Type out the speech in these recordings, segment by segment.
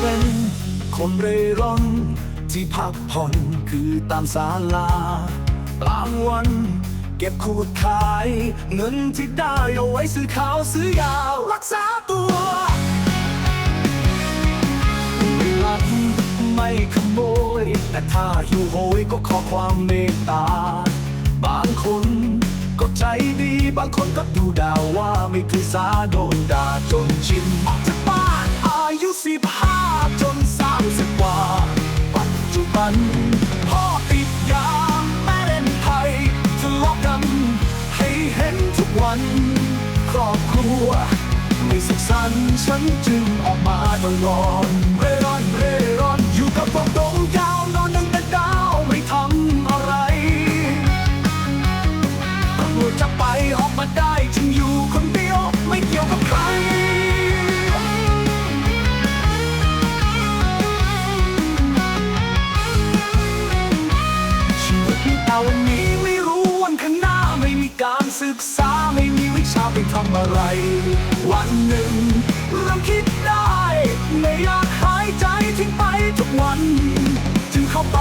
เป็นคนเร่ร่อนที่พักผ่อนคือตามศาลากลางวัน เก็บขูดขาย เงินที่ได้เอาไว้ซื้อข้าวซื้อยาวรักษาตัวไม่ลักไม่ขโมย แต่ถ้าหิวโหยก็ขอความเมตตา บางคนก็ใจดีบางคนก็ดูดาวว่าไม่คือสาโดย ฉันจึงออกมาตลอดเร่ร่อนเร่ร่อนอยู่กับพวกดงยาวนอนนั่งแต่ดาวไม่ทำอะไรตำรวจจะไปออกมาได้จึงอยู่คนเดียวไม่เกี่ยวกับใครชีวิตที่เอาวันนี้ไม่รู้วันข้างหน้าไม่มีการศึกษาไม่มีวิชาไปทำอะไร วันหนึ่ง เริ่มคิดได้ ไม่อยากหายใจทิ้งไปทุกวัน จึงเข้าไป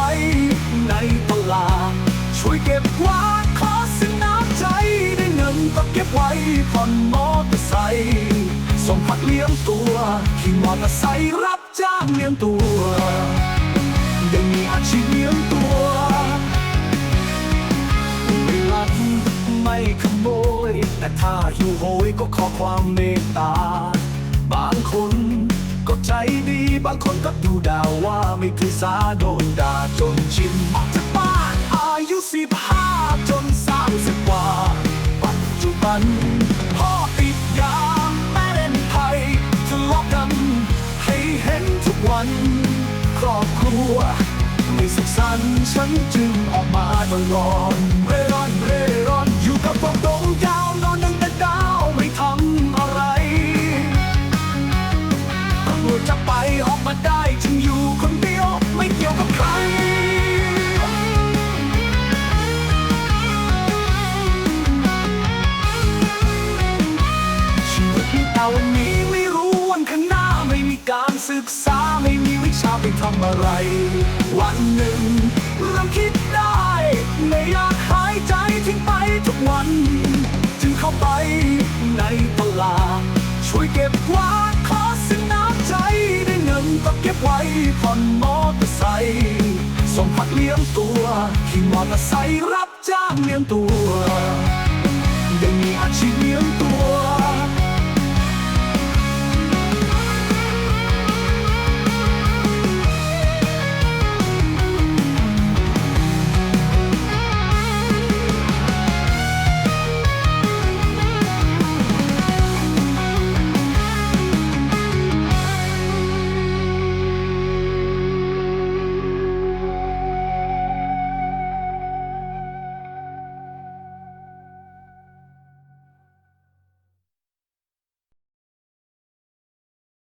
ในตลาด ช่วยเก็บกวาดขอสินน้ำใจได้เงินก็เก็บไว้ผ่อนมอเตอร์ไซค์ส่งผักเลี้ยงตัวขี่มอเตอร์ไซค์รับจ้างเลี้ยงตัวยังมีอาชีพเลี้ยงตัวไม่ลักไม่ขโมย แต่ถ้าหิวโหยก็ขอความเมตตา ดี บางคนก็ดูดาวว่าไม่คือสาโดนด่าจนชินออกจากบ้านอายุสิบห้าจนสามสิบกว่า ปัจจุบัน พ่อติดยาแม่เล่นไพ่ทะเลาะกัน ให้เห็นทุกวัน ครอบครัว ไม่สุขสันต์ฉันจึงออกมาตลอดเร่ร่อน ไปทำอะไร วันหนึ่งเริ่มคิดได้ ไม่อยากหายใจทิ้งไปทุกวัน จึงเข้าไปในตลาด ช่วยเก็บกวาดขอสินน้ำใจได้เงินก็เก็บไว้ผ่อนมอเตอร์ไซค์ส่งผักเลี้ยงตัวขี่มอเตอร์ไซค์รับจ้างเลี้ยงตัว